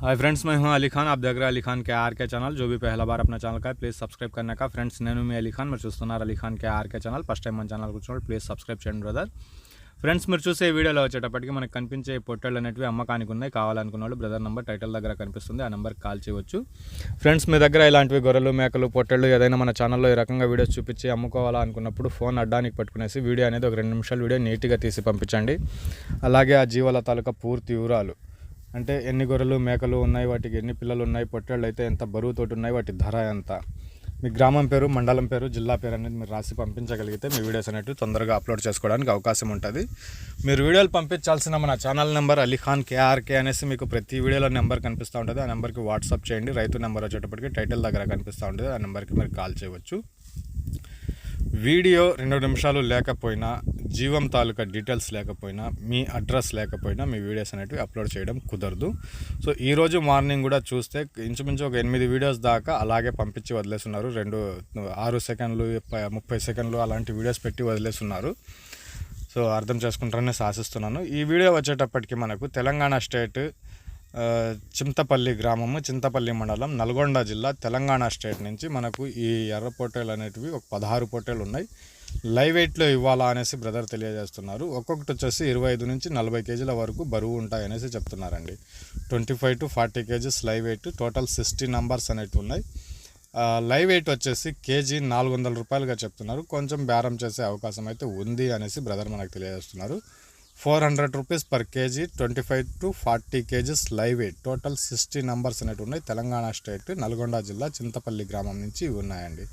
Hi friends मैं हूं अली खान आप देख रहे हैं अली खान के आर के ఛానల్ जो भी पहला बार अपना ఛానల్ का है ప్లీజ్ సబ్స్క్రైబ్ करने का ఫ్రెండ్స్ నేను మీ అలీ ఖాన్ మీరు చూస్తున్నారు Ali Khan K RK channel first time మన ఛానల్ కూర్చున్నాడు ప్లీజ్ సబ్స్క్రైబ్ చేయండి బ్రదర్ ఫ్రెండ్స్ మీరు చూసే ఈ వీడియోలో వచ్చేటప్పటికి మనకు కనిపించే పొట్టేళ్ళు అనేటివి అమ్మకానికి ఉన్నాయి కావాలనుకున్న వాళ్ళు బ్రదర్ నెంబర్ టైటిల్ దగ్గర కనిపిస్తుంది ఆ నెంబర్కి కాల్ చేయవచ్చు ఫ్రెండ్స్ మీ దగ్గర ఇలాంటివి గొర్రెలు మేకలు పొట్టేళ్ళు ఏదైనా మన ఛానల్లో ఈ రకంగా వీడియోస్ చూపించి అమ్ముకోవాలా అనుకున్నప్పుడు ఫోన్ అడ్డానికి పట్టుకునేసి వీడియో అనేది ఒక రెండు నిమిషాలు వీడియో నీట్గా తీసి పంపించండి అలాగే ఆ జీవాల తాలూకా పూర్తి వివరాలు అంటే ఎన్ని గొర్రెలు మేకలు ఉన్నాయి వాటికి ఎన్ని పిల్లలు ఉన్నాయి పొట్టేళ్ళు అయితే ఎంత బరువుతోటి ఉన్నాయి వాటి ధర ఎంత? మీ గ్రామం పేరు మండలం పేరు జిల్లా పేరు అనేది మీరు రాసి పంపించగలిగితే మీ వీడియోస్ అనేవి తొందరగా అప్లోడ్ చేసుకోవడానికి అవకాశం ఉంటుంది. మీరు వీడియోలు పంపించాల్సిన మన ఛానల్ నెంబర్ అలీఖాన్ కేఆర్కే అనేసి మీకు ప్రతి వీడియోలో నెంబర్ కనిపిస్తూ ఉంటుంది. ఆ నెంబర్కి వాట్సాప్ చేయండి. రైతు నెంబర్ వచ్చేటప్పటికి టైటిల్ దగ్గర కనిపిస్తూ ఉంటుంది. ఆ నెంబర్కి మీరు కాల్ చేయవచ్చు. వీడియో రెండు నిమిషాలు లేకపోయినా జీవం తాలూకా డీటెయిల్స్ లేకపోయినా మీ అడ్రస్ లేకపోయినా మీ వీడియోస్ అనేటివి అప్లోడ్ చేయడం కుదరదు. సో ఈరోజు మార్నింగ్ కూడా చూస్తే ఇంచుమించు ఒక ఎనిమిది వీడియోస్ దాకా అలాగే పంపించి వదిలేస్తున్నారు. రెండు ఆరు సెకండ్లు ముప్పై సెకండ్లు అలాంటి వీడియోస్ పెట్టి వదిలేస్తున్నారు. సో అర్థం చేసుకుంటారని ఆశిస్తున్నాను. ఈ వీడియో వచ్చేటప్పటికి మనకు తెలంగాణ స్టేట్ చింతపల్లి గ్రామము చింతపల్లి మండలం నల్గొండ జిల్లా తెలంగాణ స్టేట్ నుంచి మనకు ఈ ఎర్ర పొట్టేలు అనేటివి ఒక పదహారు పొట్టేలు ఉన్నాయి. లైవ్ వెయిట్లో ఇవ్వాలా అనేసి బ్రదర్ తెలియజేస్తున్నారు. ఒక్కొక్కటి వచ్చేసి ఇరవై ఐదు నుంచి నలభై కేజీల వరకు బరువు ఉంటాయనేసి చెప్తున్నారండి. Twenty five to forty kgs live weight total sixty numbers అనేటివి ఉన్నాయి. లైవ్ వెయిట్ వచ్చేసి కేజీ నాలుగు వందల రూపాయలుగా చెప్తున్నారు. కొంచెం బేరం చేసే అవకాశం అయితే ఉంది అనేసి బ్రదర్ మనకు తెలియజేస్తున్నారు. Four hundred rupees per kg twenty five to forty kgs live weight total sixty numbers అనేవి ఉన్నాయి తెలంగాణ స్టేట్ నల్గొండ జిల్లా చింతపల్లి గ్రామం నుంచి ఇవి ఉన్నాయండి.